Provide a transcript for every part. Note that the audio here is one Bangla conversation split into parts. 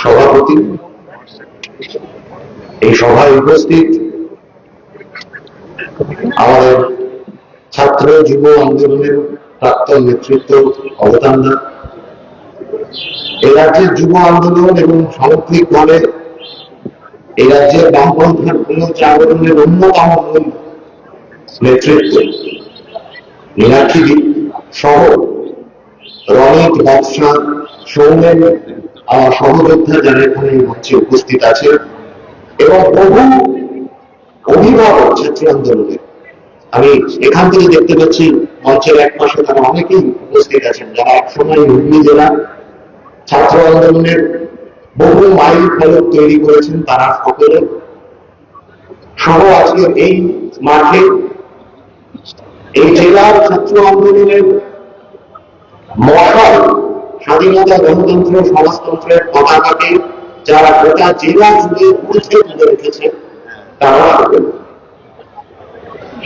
সভাপতি, এই সভায় উপস্থিত আমাদের ছাত্র যুব আন্দোলনের প্রাক্তন নেতৃত্ব অবদানরা এই রাজ্যের যুব আন্দোলন এবং সামগ্রিকভাবে এই রাজ্যের বামপন্থার পুনর্জাগরণের অন্যতম মূল নেতৃত্ব। মীনাক্ষী সহ রনিত ব্যবসা সৌমেন, আমার সহযোদ্ধা যারা এখানে মঞ্চে উপস্থিত আছে, এবং বহু অভিভাবক ছাত্র আন্দোলনের আমি এখান থেকে দেখতে পাচ্ছি, মঞ্চের এক পাশে তারা অনেকেই উপস্থিত আছেন, যারা একসময় হুগলি জেলা ছাত্র আন্দোলনের বহু মাইল ফলক তৈরি করেছেন তারা সকলে। সহ আজকের এই মাঠে এই জেলার ছাত্র আন্দোলনের মশাল স্বাধীনতা গণতন্ত্র সমাজতন্ত্রের পতাকাকে যারা গোটা জেলা জুড়ে উঠে তুলে রেখেছে, তারা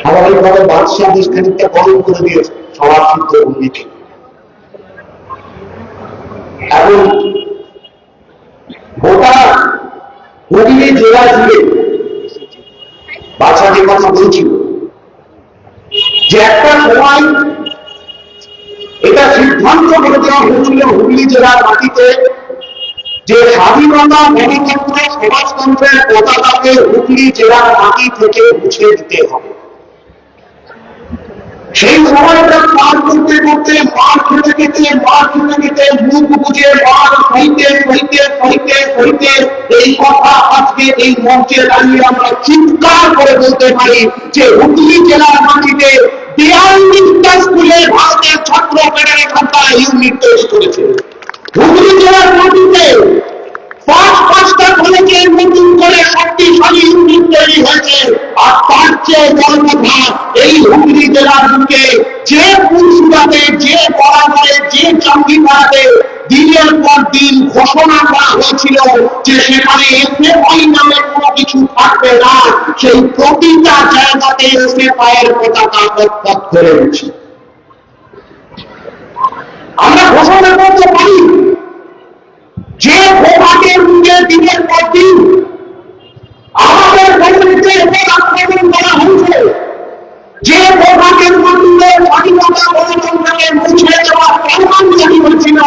স্বাভাবিকভাবে বাদশাহ দেশ গরম করে দিয়েছে সবার ভঙ্গিতে এখন গোটা হুগলি জেলা জুড়ে বাচ্চা যে কথা বলছিল, যে একটা সময় এটা সিদ্ধান্ত করে দেওয়া হয়েছিল হুগলি জেলার মাটিতে যে স্বাধীনতা গণতন্ত্র সমাজতন্ত্রের পতাকাকে হুগলি জেলার মাটি থেকে মুছে দিতে হবে। সেই সময়টা পার করতে করতে, মার খেতে খেতে, মার খেতে খেতে, মুখ বুঝে মার সইতে সইতে সইতে সইতে এই কথা আজকে এই মঞ্চে দাঁড়িয়ে আমরা চিৎকার করে বলতে পারি যে হুগলি জেলার মাটিতে বিয়াল্লিশটা স্কুলে ভারতের ছাত্র ফেডারেশনটা ইউনিট তৈরি করেছে। হুগলি জেলার মাটিতে পাঁচ পাঁচটা কলেজে নতুন করে শক্তিশালী ইউনিট তৈরি হয়েছে। আর তার চেয়ে বড় কথা, এই হুগলি জেলার বুকে যে পুরসুরাতে যে বরাবরে যে চাকরিপাড়াতে দিনের পর দিন ঘোষণা করা হয়েছিল যে সেখানে এসএফআই নামে কোনো কিছু থাকবে না। সেই প্রতিটা জায়গাতে এসএফআই এর পতাকা পথ করে উঠছে। আমরা ঘোষণা করতে পারি যে ভোগাটের মুখে দিনের পর দিন আমাদের গণতন্ত্রে এবার আক্রমণ করা হয়েছে, যে ভোগাটের মধ্যে স্বাধীনতা গণতন্ত্রকে মুছে দেওয়া প্রমাণ জারি হয়েছিল,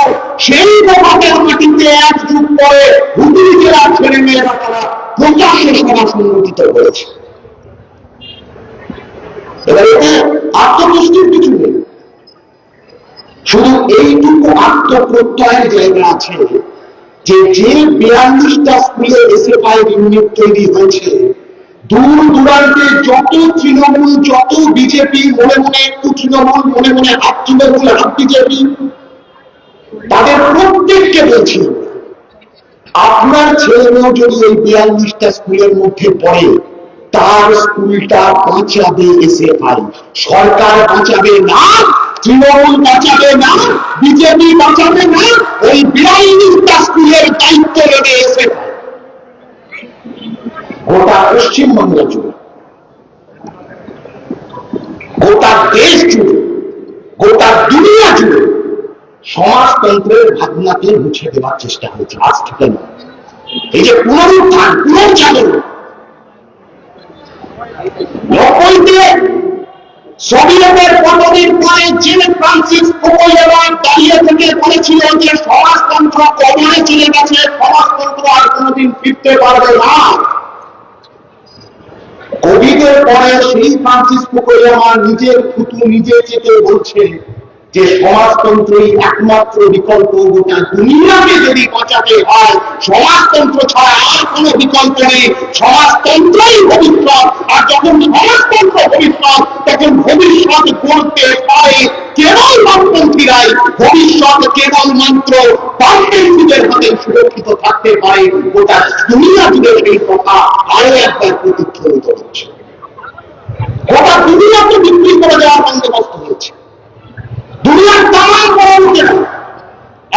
সেই ভোগাটের মাটিতে এক যুগ পরে হুগলি জেলার ছেলে মেয়েরা তারা প্রকাশ্যে সভা সংগঠিত করেছে এবার এটা আত্মতুষ্টির কিছু নেই। শুধু এইটুকু আত্মপ্রত্যয়ের জায়গা আছে। যে যে বিয়াল্লিশটা স্কুলে এসে পায় ইউনিট তৈরি হয়েছে, দূর দূরান্তে যত তৃণমূল, যত বিজেপি, মনে মনে একটু তৃণমূল, মনে মনে হাত তৃণমূল হাত বিজেপি, তাদের প্রত্যেককে বলছি, আপনার ছেলে যদি এই বিয়াল্লিশটা স্কুলের মধ্যে পড়ে, তার স্কুলটা বাঁচাবে এসে পাই সরকার বাঁচাবে না। তৃণমূল বাঁচাবে না, বিজেপি বাঁচাবে না ওই বিয়াল্লিশটা স্কুলের দায়িত্ব নেবে এসে গোটা পশ্চিমবঙ্গ জুড়ে, গোটা দেশ জুড়ে, গোটা দুনিয়া জুড়ে সমাজতন্ত্রের ভাবনাকে মুছে দেওয়ার চেষ্টা হয়েছে আজ থেকে নয়। এই যে পুনরুত্থান পুনর্জাগরণ নব্বইতে সোভিয়েতের পতনের পরে জিম ফ্রান্সিস দাঁড়িয়ে থেকে বলেছিলেন যে সমাজতন্ত্র কবরে চলে গেছে, সমাজতন্ত্র আর কোনোদিন ফিরতে পারবে না। পরে সেই ফ্রান্সিস নিজের নিজে বলছে যে সমাজতন্ত্রই একমাত্র বিকল্প গোটা দুনিয়াকে যদি বাঁচাতে হয়, সমাজতন্ত্র ছাড়া আর কোনো বিকল্প নেই। সমাজতন্ত্রই ভবিষ্যৎ, আর যখন সমাজতন্ত্র তখন ভবিষ্যৎ করতে পারে, কেবল বামপন্থীরাই ভবিষ্যৎ কেবলমাত্র বামপন্থীদের হাতে সুরক্ষিত থাকতে পারে, গোটা দুনিয়া জুড়ে সেই কথা আরও একবার প্রতিধ্বনিত হচ্ছে। গোটা দুনিয়াকে বিক্রি করে দেওয়ার বন্দোবস্ত হয়েছে। দুনিয়ার তামাম বড় লোকেরা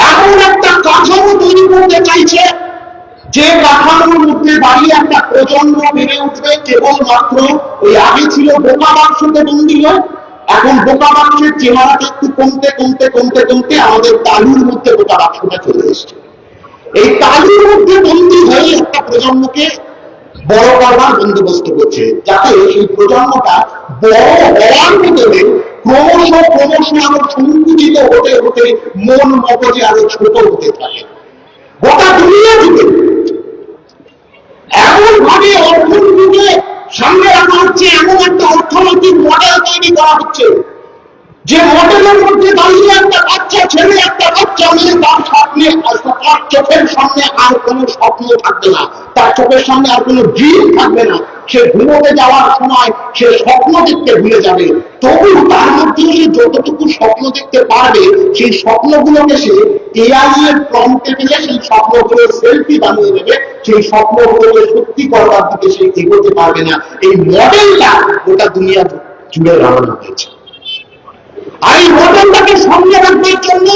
এমন একটা কাঠামো তৈরি করতে চাইছে যে কাঠামোর মধ্যে দাঁড়িয়ে একটা প্রজন্ম বেড়ে উঠবে, কেবলমাত্র ওই আগে ছিল বোকা বাক্সতে বন্দি হয় এখন বোকা বাক্সের চেহারাটা একটু কমতে কমতে কমতে কমতে আমাদের তালুর মধ্যে বোকা বাক্সটা চলে এসছে। এই তালির মধ্যে বন্দী হয়ে একটা প্রজন্মকে বড় করবার বন্দোবস্ত করছে, যাতে এই প্রজন্মটা বড় হওয়ার ভিতরে ক্রমশ ক্রমশ আরও সংকুচিত হতে হতে মন মগজে আরও ছোট হতে থাকে। গোটা দুনিয়া জুড়ে এমন ভাবে অর্থনীতিকে সামনে রাখা হচ্ছে এমন একটা অর্থনৈতিক মডেল তৈরি করা হচ্ছে। যে মডেলের মধ্যে দাঁড়িয়ে একটা বাচ্চা, ছেলে একটা বাচ্চা মেয়ে তার স্বপ্নে তার চোখের সামনে আর কোনো স্বপ্ন থাকবে না। তার চোখের সামনে আর কোনো ড্রিম থাকবে না। সে ঘুমোতে যাওয়ার সময় সে স্বপ্ন দেখতে ভুলে যাবে। তবু তার মধ্যে সে যতটুকু স্বপ্ন দেখতে পারবে, সেই স্বপ্নগুলোকে সে এআই এর প্রম্পটে দিলে সেই স্বপ্নগুলো সেলফি বানিয়ে দেবে। সেই স্বপ্নগুলোকে সত্যি করবার দিকে সে এগোতে পারবে না। এই মডেলটা গোটা দুনিয়া জুড়ে লাগানো হয়েছে। আর এই মডেলটাকে সামনে রাখবার জন্য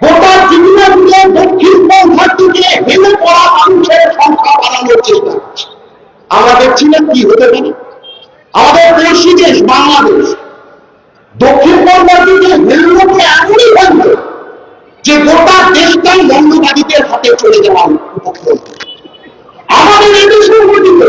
গোটা জীবনে মিলে দক্ষিণ দিকে হেলে পড়া মানুষের সংখ্যা বাড়ানোর চেষ্টা করছে। আমরা দেখছি না কি হতে পারে। আমাদের পড়শি দেশ, বাংলাদেশ, দক্ষিণ পন্থার দিকে হেললে এমনই বলবে যে গোটা দেশটাই মৌলবাদীদের হাতে চলে যাওয়ার উপক্রম। আমাদের এদেশের মধ্যে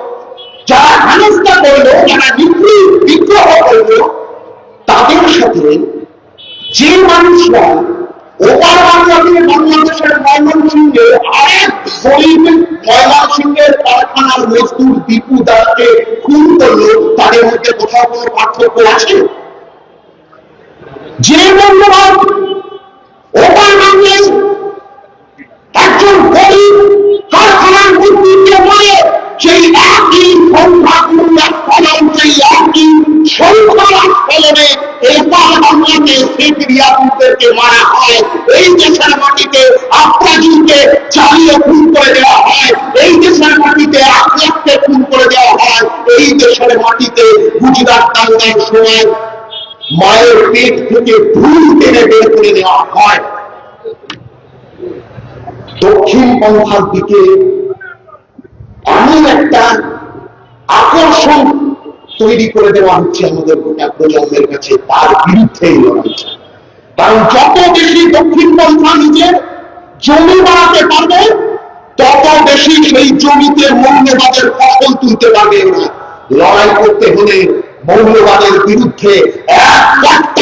যারা করল যারা করল, তাদের সাথে যে মানুষরা ওপার আরেক গরিব কারখানার মজদুর দীপু দাসকে খুন করল, তাদের মধ্যে কোথাও কোনো পার্থক্য আছে? যে মূল্যবান ওপার বাংলায় একজন গরিব কারখানার মজদুরকে মারে সেই সংখ্যার ফলনে এপার বাংলাতে শেখ মারা হয়। এই দেশের মাটিতে আফরাজুলকে চালিয়ে খুন করে দেওয়া হয়। এই দেশের মাটিতে আখলাককে খুন করে দেওয়া হয়। এই দেশের মাটিতে গুজরাট দাঙ্গার সময় মায়ের পেট থেকে ভুল টেনে বের করে দেওয়া হয়। দক্ষিণ পন্থার দিকে এমন একটা আকর্ষণ তৈরি করে দেওয়া হচ্ছে আমাদের গোটা প্রজন্মের কাছে, তার বিরুদ্ধে কারণ যত বেশি দক্ষিণ পন্থা নিজের জমি বাড়াতে পারবে, তত বেশি সেই জমিতে মৌলবাদের ফসল তুলতে পারবে লড়াই করতে হলে মৌলবাদের বিরুদ্ধে এক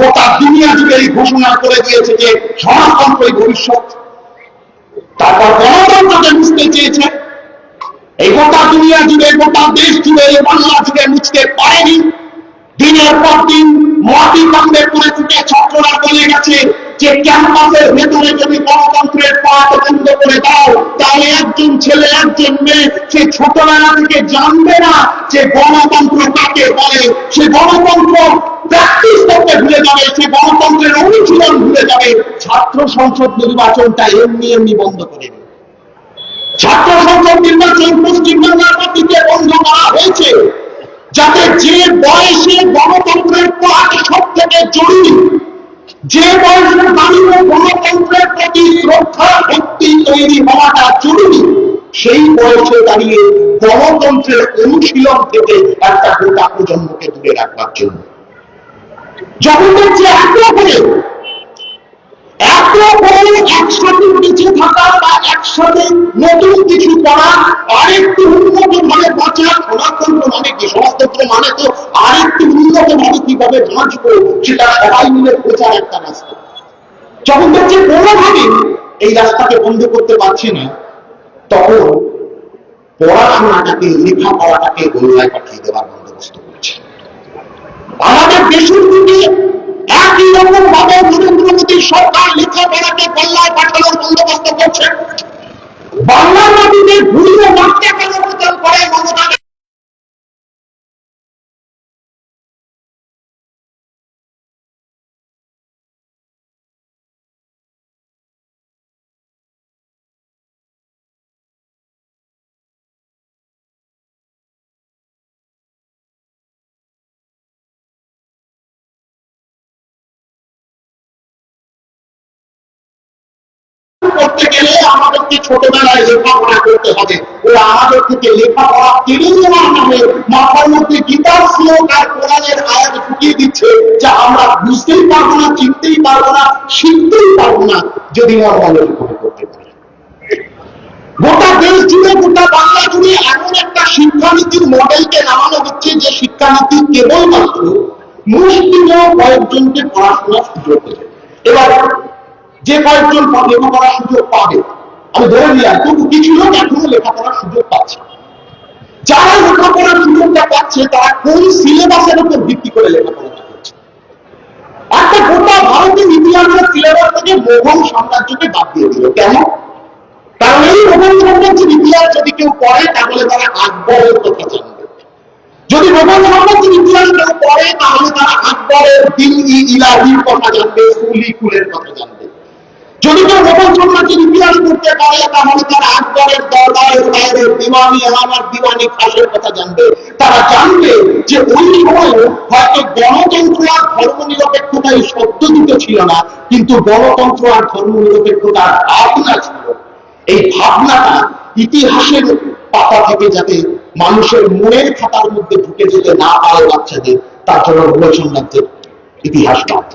গোটা দুনিয়া জুড়ে এই ঘোষণা করে দিয়েছে যে সমাজতন্ত্রই ভবিষ্যৎ। তারপর গণতন্ত্রকে মুছতে চেয়েছে, এই গোটা দুনিয়া জুড়ে, গোটা দেশ জুড়ে, এই বাংলা জুড়ে মুছতে পারেনি। দিনের পর দিন মাটি কামড়ে করে ফুটে ছাত্ররা বলে গেছে যে ক্যাম্পাসের ভেতরে যদি গণতন্ত্রের পাঠ বন্ধ করে দাও, তাহলে একজন ছেলে, একজন মেয়ে, সে ছোটবেলা থেকে জানবে না যে গণতন্ত্র কাকে বলে। সে গণতন্ত্র গণতন্ত্রের অনুশীলন ভুলে যাবে। ছাত্র সংসদ নির্বাচনটা এমনি এমনি বন্ধ করে ছাত্র সংসদ নির্বাচন বন্ধ করা হয়েছে, যাতে যে বয়সে গণতন্ত্রের সব থেকে জরুরি, যে গণতন্ত্রের প্রতি শ্রদ্ধা, ভক্তি তৈরি হওয়াটা জরুরি, সেই বয়সে দাঁড়িয়ে গণতন্ত্রের অনুশীলন থেকে একটা গোটা প্রজন্মকে দূরে রাখবার জন্য। এত বড় একসাথে বেঁচে থাকা বা নতুন কিছু করা মানে মানে উন্নত ভাবে কীভাবে বাঁচবো, সেটা সবাই মিলে খোঁজার একটা রাস্তা। যখন দেখছি কোনোভাবে এই রাস্তাকে বন্ধ করতে পারছি না, তখন পড়াশোনাটাকে, লেখাপড়াটাকে গোল্লায় পাঠিয়ে দেওয়ার আমাদের দেশের দিকে একই রকম ভাবে নরেন্দ্র মোদী সরকার লেখাপড়াকে গোল্লায় পাঠানোর বন্দোবস্ত করছে। বাংলার মাটিতে ঘুরিয়ে কেন প্রচার করে মমতা করতে গেলে আমাদেরকে ছোটবেলায় লেখাপড়া করতে হবে। ওরা আমাদের থেকে লেখাপড়া কেড়ে নেওয়ার নামে মাথার মধ্যে গীতার শ্লোক আর কোরআনের আয়াত ঢুকিয়ে দিচ্ছে যা আমরা বুঝতেই পারব না, চিনতেই পারব না, শিখতেই পারব না, যদি না মনের করে করতে পারি। গোটা দেশ জুড়ে, গোটা বাংলা জুড়ে এমন একটা শিক্ষানীতির মডেলকে নামানো হচ্ছে যে শিক্ষানীতি কেবলমাত্র মুষ্টিমেয় কয়েকজনকে পড়াশোনার সুযোগ এবার যে কয়েকজন লেখাপড়ার সুযোগ পাবে, আমি ধরে নিলাম তবু কিছু লোক এখনও লেখাপড়ার সুযোগ পাচ্ছে যারা লেখাপড়ার সুযোগটা পাচ্ছে, তারা কোন সিলেবাসের উপর ভিত্তি করে লেখাপড়াটা করছে একটা গোটা ভারতের ইতিহাসের সিলেবাস থেকে মোগল সাম্রাজ্যকে বাদ দিয়ে দিল কেন? কারণ এই মোগল সাম্রাজ্যের ইতিহাস যদি কেউ পড়ে, তাহলে তারা আকবরের কথা জানবে। যদি মোগল সাম্রাজ্যের ইতিহাস কেউ পড়ে, তাহলে তারা আকবরের দিন ইলাহির কথা জানবে কুলের কথা জানবে। যদি কেউ করতে পারে তাহলে তারা আকবরের দরবারের দিওয়ানি আমার কথা জানবে। তারা জানবে যে ওই সময় হয়তো গণতন্ত্র আর ধর্ম নিরপেক্ষতা এই ছিল না, কিন্তু গণতন্ত্র আর ধর্ম নিরপেক্ষতার ভাবনা ছিল। এই ভাবনাটা ইতিহাসের পাতা থেকে যাতে মানুষের মনের খাতার মধ্যে ঢুকে যেতে না পারে বাচ্চাদের, তার জন্য সাম্রাজ্যের ইতিহাস পাঠ।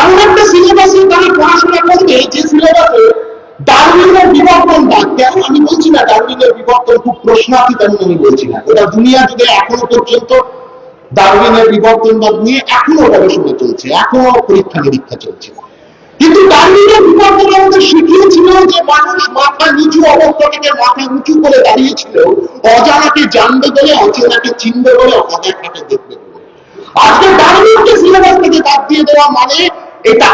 এমন একটা সিলেবাসে তারা পড়াশোনা যে সিলেবাসে আমি বলছি না বিবর্তন খুব আমি বলছি না। ওটা দুনিয়া এখনও পর্যন্ত নিয়ে এখনও গবেষণা চলছে, এখনও পরীক্ষা নিরীক্ষা চলছে। কিন্তু ডারউইনের বিবর্তন আমাদের শিখিয়েছিল যে মানুষ মাথা নিচু অবস্থা মাথা উঁচু করে দাঁড়িয়েছিল, অজানাকে জানবে বলে অচেনাকে চিনবে বলে অদেখাকে দেখবে আজকে ডারউইনকে সিলেবাস থেকে বাদ দিয়ে দেওয়া মানে এটা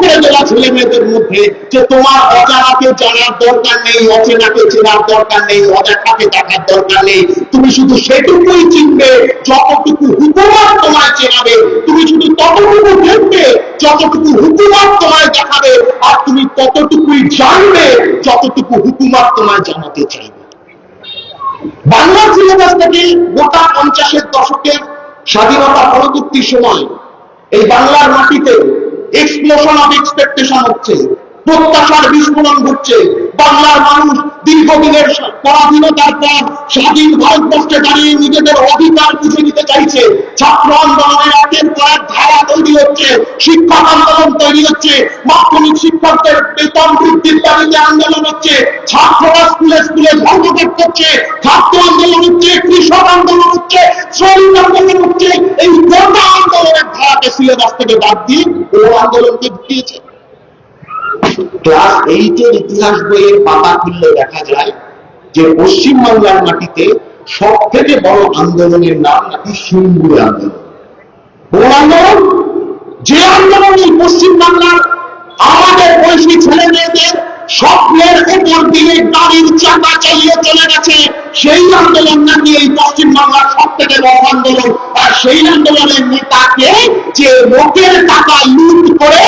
করে দেওয়া ছেলে মেয়েদের মধ্যে যে তোমার অজানাকে জানার দরকার নেই, অচেনাকে চেনার দরকার নেই অদেখাকে দেখার দরকার নেই। তুমি শুধু সেটুকুই চিনবে, যতটুকু হুকুমাত তোমায় চেনাবে, তুমি শুধু ততটুকু দেখবে, যতটুকু হুকুমাত তোমায় দেখাবে, আর তুমি ততটুকুই জানবে, যতটুকু হুকুমাত তোমায় জানাতে চাইবে। বাংলা সিলেবাস থেকে গোটা পঞ্চাশের দশকের স্বাধীনতা পরবর্তী সময় এই বাংলার মাটিতে এক্সপ্লোশন অফ এক্সপেকটেশন হচ্ছে, প্রত্যাশার বিস্ফোরণ ঘটছে, বাংলার মানুষ দীর্ঘদিনের পরাধীনতার পর স্বাধীন ভারতবর্ষে দাঁড়িয়ে নিজেদের অধিকার বুঝে নিতে চাইছে। ছাত্র আন্দোলনের একের পর ধারা তৈরি হচ্ছে, শিক্ষক আন্দোলন তৈরি হচ্ছে, মাধ্যমিক শিক্ষকদের বেতন বৃদ্ধির দাবিতে আন্দোলন হচ্ছে, ছাত্ররা স্কুলে স্কুলে ধর্মঘট করছে, ছাত্র আন্দোলন হচ্ছে, কৃষক আন্দোলন হচ্ছে, শ্রমিক আন্দোলন হচ্ছে। এই গোটা আন্দোলনের ধারাকে সিলেবাস থেকে বাদ দিয়ে ও আন্দোলনকে ঢুকিয়েছে ক্লাস এইটের ইতিহাস বইয়ের পাতা খুললে দেখা যায় যে পশ্চিম বাংলার মাটিতে সব থেকে বড় আন্দোলনের নাম নাকি সিঙ্গুর আন্দোলন। যে আন্দোলন? পশ্চিম বাংলার আমাদের বয়সী ছেলে মেয়েদের স্বপ্নের উপর দিয়ে গাড়ির চাকা চালিয়ে চলে গেছে। সেই আন্দোলন নাকি এই পশ্চিম বাংলার সব থেকে বড় আন্দোলন। আর সেই আন্দোলনের নেতাকে যে লোকের টাকা লুট করে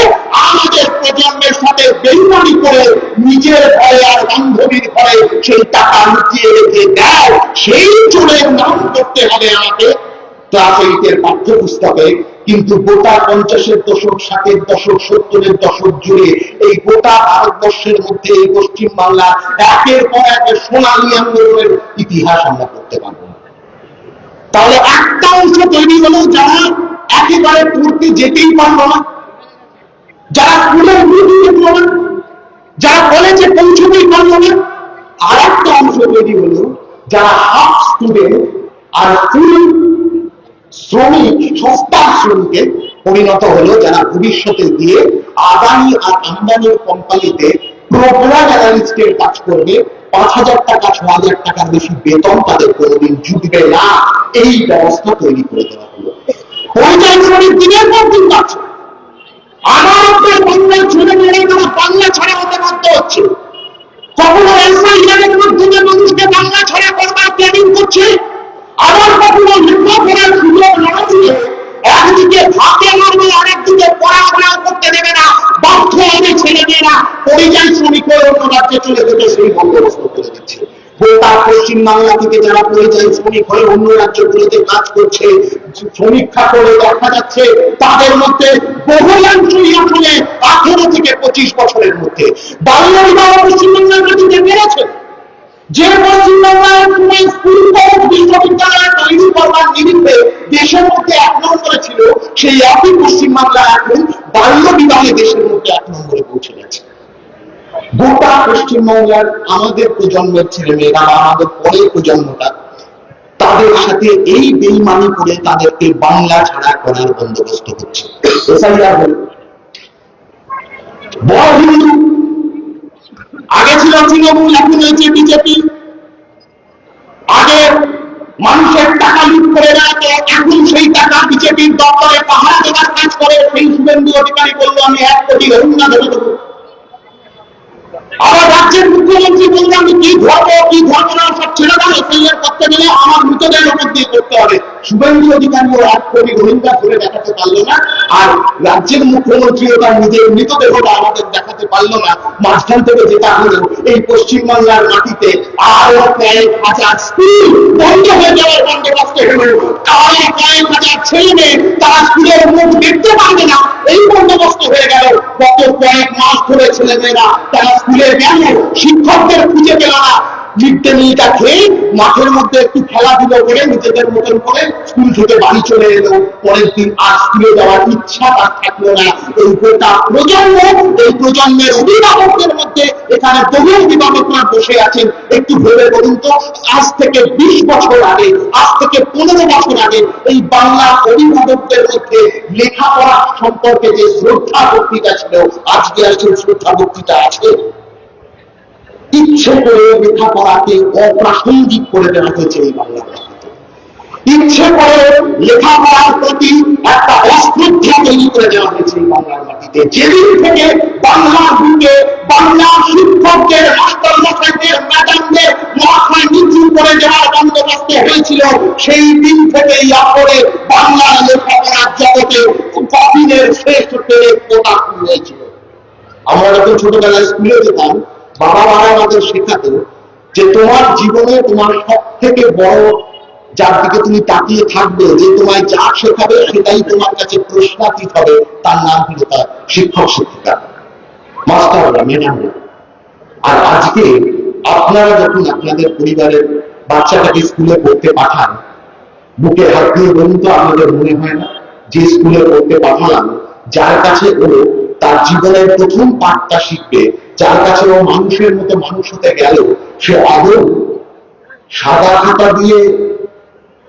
আমাদের প্রজন্মের সাথে বেইমানি করে নিজের ভয়ে আর বান্ধবীর ভয়ে সেই টাকা লুকিয়ে রেখে দেয়, সেই চোরের নাম করতে হবে আমাকে। এইটের পাঠ্যপুস্তকে কিন্তু গোটা পঞ্চাশের দশক, ষাটের দশক, সত্তরের দশক জুড়ে এই গোটা ভারতবর্ষের মধ্যে এই পশ্চিম বাংলা একের পর এক সোনালী আন্দোলনের ইতিহাস আমরা করতে পারব তাহলে একটা অংশ তৈরি হলো যারা একেবারে পড়তে যেতেই পারল না, যারা স্কুলে উঠতে পারল না, যারা কলেজে পৌঁছতেই পারল না আর একটা অংশ তৈরি হলো যারা হাফ স্টুডেন্ট আর ফুল শ্রমিক সস্তা শ্রমিকে পরিণত হলো যারা ভবিষ্যতে গিয়ে আদানি আর আম্বানির কোম্পানিতে প্রোগ্রাম অ্যানালিস্টের কাজ করবে। পাঁচ হাজার টাকা, ছ হাজার টাকার বেশি বেতন তাদের কোনোদিন জুটবে না। এই ব্যবস্থা তৈরি করে দেওয়া হলো। পরিযায়ী শ্রমিক দিনের পর দিন তারা বাংলা ছাড়া হতে বাধ্য হচ্ছে। কখনো এসআইআরের মাধ্যমে মানুষকে বাংলা ছাড়া করবার প্ল্যানিং করছে। আবার কখনো লেখাপড়ার মেয়েরা পরিযায়ী শ্রমিক হয়ে অন্য রাজ্যে চলে যেতে, সেই বন্দোবস্ত করে দিচ্ছে। গোটা পশ্চিম বাংলা থেকে যারা পরিযায়ী শ্রমিক হয়ে অন্য কাজ করছে সমীক্ষা করে দেখা যাচ্ছে, তাদের মধ্যে বহুলাংশই আসলে আঠেরো থেকে পঁচিশ বছরের মধ্যে। বাল্য বিবাহ পশ্চিমবঙ্গের মাটিতে বেড়েছে যে পশ্চিমবাংলার দেশের মধ্যে ছিল, সেই একই পশ্চিমবাংলা এখন বাল্য বিবাহে দেশের মধ্যে এক নম্বরে পৌঁছে গেছে। গোটা পশ্চিমবাংলার আমাদের প্রজন্মের ছেলে মেয়েরা আমাদের পরের প্রজন্মটা তাদের সাথে এই বেইমানি করে তাদেরকে বাংলা ছাড়া করার বন্দোবস্ত হচ্ছে আগে ছিল তৃণমূল, এখন হয়েছে বিজেপি। আগে মানুষের টাকা লুট করে রাখে, এখন সেই টাকা বিজেপির দপ্তরে পাহাড় দেওয়ার কাজ করে। সেই শুভেন্দু অধিকারী বলল, আমি এক কোটি রহুনা ধরে দেবো। আবার রাজ্যের মুখ্যমন্ত্রী বলল আমি কি ধর্ম কি ধর্ম না সব ছেড়ে দেবো এসআইআর করতে গেলে আমার মৃতদের উপর দিয়ে করতে হবে। শুভেন্দু অধিকারী এক কোটি রোহিঙ্গা ধরে দেখাতে পারল না, আর রাজ্যের মুখ্যমন্ত্রী তার নিজের মৃতদেহটা আমাদের দেখাতে পারল না। মাঝখান থেকে যেটা হলো, এই পশ্চিমবাংলার মাটিতে আরও কয়েক হাজার স্কুল বন্ধ হয়ে যাওয়ার বন্দোবস্ত হলো আরও কয়েক হাজার ছেলে মেয়ে তারা স্কুলের মুখ দেখতে পারবে না। এই বন্দোবস্ত হয়ে গেল। গত কয়েক মাস ধরে ছেলে মেয়েরা তারা স্কুলে গেল শিক্ষকদের খুঁজে পেল না। মিড ডে মিলটা খেয়ে মাঠের মধ্যে একটু খেলাধুলো করে নিজেদের মতন করে স্কুল থেকে বাড়ি চলে এলো। পরের দিন আর স্কুলে যাওয়ার ইচ্ছা তার থাকল না। এই গোটা প্রজন্ম, এই প্রজন্মের অভিভাবকদের মধ্যে এখানে বহু অভিভাবকরা বসে আছেন। একটু ভেবে বলুন তো, আজ থেকে বিশ বছর আগে, আজ থেকে পনেরো বছর আগে এই বাংলা অভিভাবকদের মধ্যে লেখাপড়া সম্পর্কে যে শ্রদ্ধা বক্তৃতা ছিল, আজকে আর সেই শ্রদ্ধা বক্তৃতা আছে? ইচ্ছে করে লেখাপড়াকে অপ্রাসঙ্গিক করে দেওয়া হয়েছে এই বাংলা ইচ্ছে করে লেখাপড়ার প্রতি একটা অশ্রদ্ধা তৈরি করে দেওয়া হয়েছে এই বাংলার মাটিতে। যেদিন থেকে বাংলা বুকে বাংলা শিক্ষকদের মাস্টার মশাইদের ম্যাডামদের মাথা নিচু করে দেওয়ার বন্দোবস্ত হয়েছিল, সেই দিন থেকেই আপরে বাংলার লেখাপড়ার জগতে কপিনের শেষ পেরে শুরু হয়েছিল। আমরা যখন ছোটবেলায় স্কুলে যেতাম বাবা মারা আমাদের শেখাতো যে তোমার জীবনে তোমার সব থেকে বড় যার দিকে তুমি তাকিয়ে থাকবে, যে তোমায় যা শেখাবে সেটাই তোমার কাছে প্রশ্নাতীত হবে, তার নাম হলো তার শিক্ষক, শিক্ষিকা। মাস্টাররা ম্যাডামরা আর আজকে আপনারা যখন আপনাদের পরিবারের বাচ্চাটাকে স্কুলে পড়তে পাঠান, বুকে হাত দিয়ে বলুন তো আমাদের মনে হয় না? যে স্কুলে পড়তে পাঠালাম, যার কাছে ও তার জীবনের প্রথম পাঠটা শিখবে, যার কাছে ও মানুষের মতো মানুষ হতে গেল, সে আদৌ সাদা খাতা দিয়ে,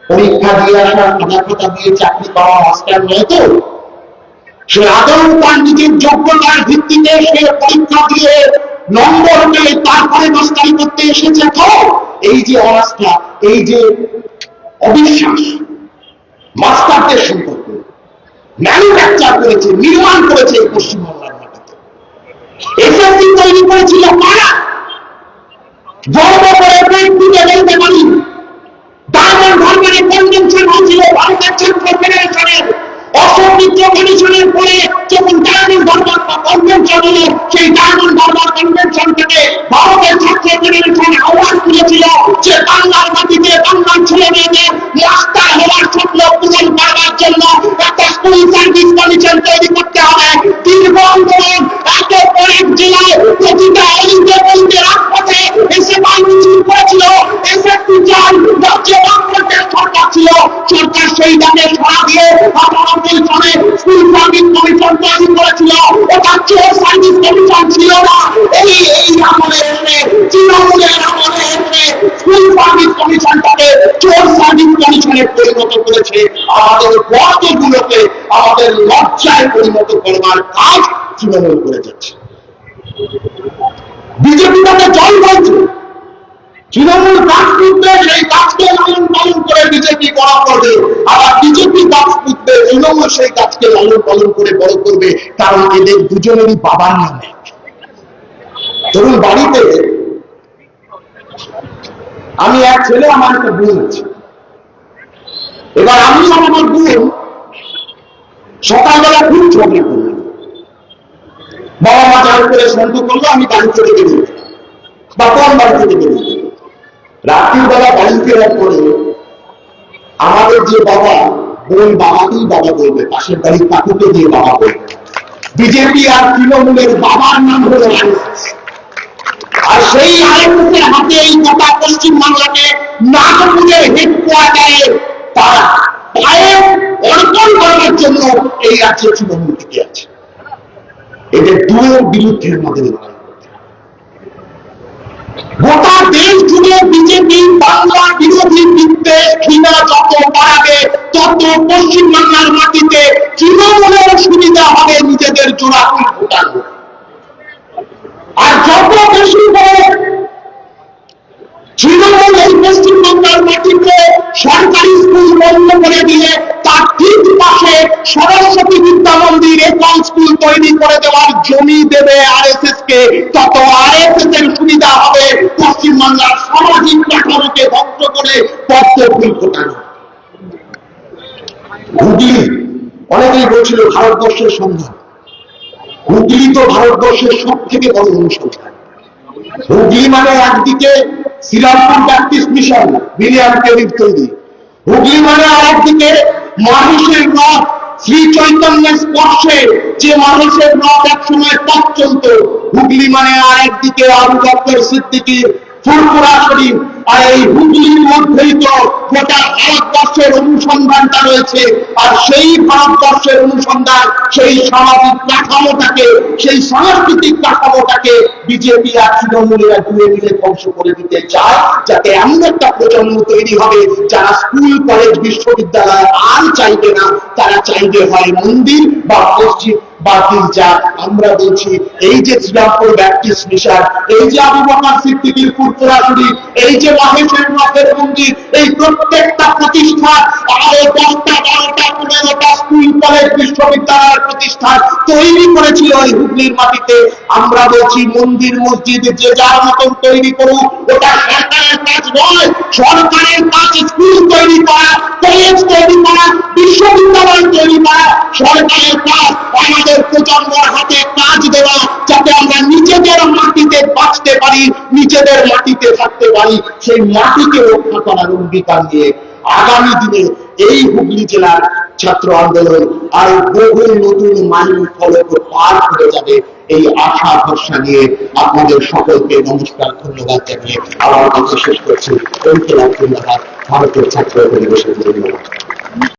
পরীক্ষা দিয়ে আসা, সাদা খাতা দিয়ে চাকরি পাওয়া মাস্টার নয় তো? সে আদৌ তার নিজের যোগ্যতার ভিত্তিতে সে পরীক্ষা দিয়ে নম্বর পেয়ে তারপরে মাস্টারি করতে এসেছে তো? এই যে অনাস্থা, এই যে অবিশ্বাস, মাস্টারদের সম্পর্কে। ম্যানুফ্যাকচার করেছে, নির্মাণ করেছে এই পশ্চিমবাংলার এসএসসি তৈরি করেছিল কারা? করে বলতে পারি। ডায়মন্ড ধর্মের কনভেনশন হয়েছিল ভারতের ফেডারেশনের কমিশনের পরে যখন ডায়মন্ড ধর্ম কনভেনশন হলো, সেই ডায়মন্ড হারবার কনভেনশন থেকে ভারতের ছাত্র ফেডারেশন আহ্বান করেছিল যে বাংলার মাটিতে বাংলার ছেলে মেয়েদের মাস্টার হওয়ার স্বপ্ন পূরণ করবার জন্য একটা স্কুল সার্ভিস কমিশন তৈরি করতে হবে। দীর্ঘ আন্দোলন এক জেলায় প্রতিটা অলিতে বলিতে রাজপথে এসে বাই করেছিল। এসএসসি চান রাজ্যে বাংলাদেশ সরকার ছিল। সরকার সেই দামে সারা দিয়ে আপাতত সরে স্কুল সার্ভিস কমিশন তৈরি করেছিল। ওটা চোর সার্ভিস কমিশন ছিল না। আমাদের লজ্জায় পরিণত করবার কাজ তৃণমূল করে যাচ্ছে বিজেপি তাকে জল বলছে তৃণমূল সেই গাছকে লালন পালন করে বিজেপি বড় করবে আবার বিজেপি গাছ পুঁতবে তৃণমূল সেই গাছকে লালন পালন করে বড় করবে, কারণ এদের দুজনেরই বাবার নাম এক। ধরুন বাড়িতে আমি এক ছেলে, আমার একটা বোন আছে এবার আমি আমার বোন সকালবেলা খুব ঝগড়া করলাম বাবা মা চাল করে শান্ত করল, আমি বাড়ি থেকে বেরিয়ে। বা কোন বাড়ি থেকে বেরিয়ে। রাত্রিবেলা বাড়ি ফেরার পরে আমাদের যে বাবা, বোন বাবাকেই বাবা বলবে, পাশের বাড়ির কাকুকে দিয়ে বাবা বলবে বিজেপি আর তৃণমূলের বাবার নাম হলো RSS। আর সেই আইএসএসের হাতে এই গোটা পশ্চিম বাংলাকে নাগপুরের হেডকোয়ার্টারে তারা অর্পণ করার জন্য এই আছে। এদের দুয়ের বিরুদ্ধে আমাদের লড়াই গোটা দেশ জুড়ে বিজেপি বাংলা বিরোধী বিদ্বেষ ঘৃণা যত বাড়াবে, তত পশ্চিম বাংলার মাটিতে তৃণমূলের সুবিধা হবে নিজেদের জোড়াফুল সরকারি স্কুল বন্ধ করে দিয়ে তার ঠিক পাশে সরস্বতী বিদ্যা মন্দির একম স্কুল তৈরি করে দেওয়ার জমি দেবে আরএসএস কে। তত আরএসএস এর সুবিধা হবে পশ্চিমবাংলার সামাজিক কাঠামোকে ধ্বংস করে পদ্ম ফুল ফোটানো। হুগলি, অনেকেই বলছিল ভারতবর্ষের সন্ধান হুগলি তো ভারতবর্ষের সব থেকে বড় অনুসন্ধান। হুগলি মানে একদিকে শ্রীরামপুর ব্যাপটিস মিশন বিলিয়াম কেরির তৈরি। হুগলি মানে আরেকদিকে মানুষের রথ, শ্রী চৈতন্যের স্পর্শে যে মানুষের রথ একসময় পথ চলত, হুগলি মানে আরেকদিকে আবু বকর সিদ্দিকি ফুলপুরা শরীফ। আর এই মধ্যেই তো গোটা ভারতবর্ষের অনুসন্ধানটা রয়েছে। আর সেই ভারতবর্ষের অনুসন্ধান, সেই সামাজিক কাঠামোটাকে, সেই সাংস্কৃতিক কাঠামোটাকে বিজেপি আর ধ্বংস করে দিতে চায়, যাতে এমন একটা প্রজন্ম তৈরি হবে যারা স্কুল, কলেজ, বিশ্ববিদ্যালয় আর চাইবে না। তারা চাইবে হয় মন্দির বা মসজিদ বা গির্জা আমরা বলছি, এই যে শ্রীরামপুর ব্যাপটিস্ট মিশন, এই যে আবু সিদ্দিকীর এই যে হুগলির মাটিতে। আমরা বলছি, মন্দির, মসজিদ, যে যার মতন তৈরি করুক, ওটা সরকারের কাজ নয়, সরকারের কাজ স্কুল তৈরি করা কলেজ তৈরি করা, বিশ্ববিদ্যালয় তৈরি করা। সরকারের কাজ আমাদের প্রজন্মের হাতে কাজ দেওয়া, যাতে আমরা নিজেদের মাটিতে বাঁচতে পারি, নিজেদের মাটিতে থাকতে পারি। সেই মাটিকে রক্ষা করার অঙ্গীকার নিয়ে আগামী দিনে এই হুগলি জেলার ছাত্র আন্দোলন আর বহু নতুন মাইল ফলক পার করে যাবে এই আশা ভরসা নিয়ে আপনাদের সকলকে নমস্কার, ধন্যবাদ জানিয়ে আমার কথা শেষ করছি। ধন্যবাদ। ভারতের ছাত্র পরিবেশের জন্য।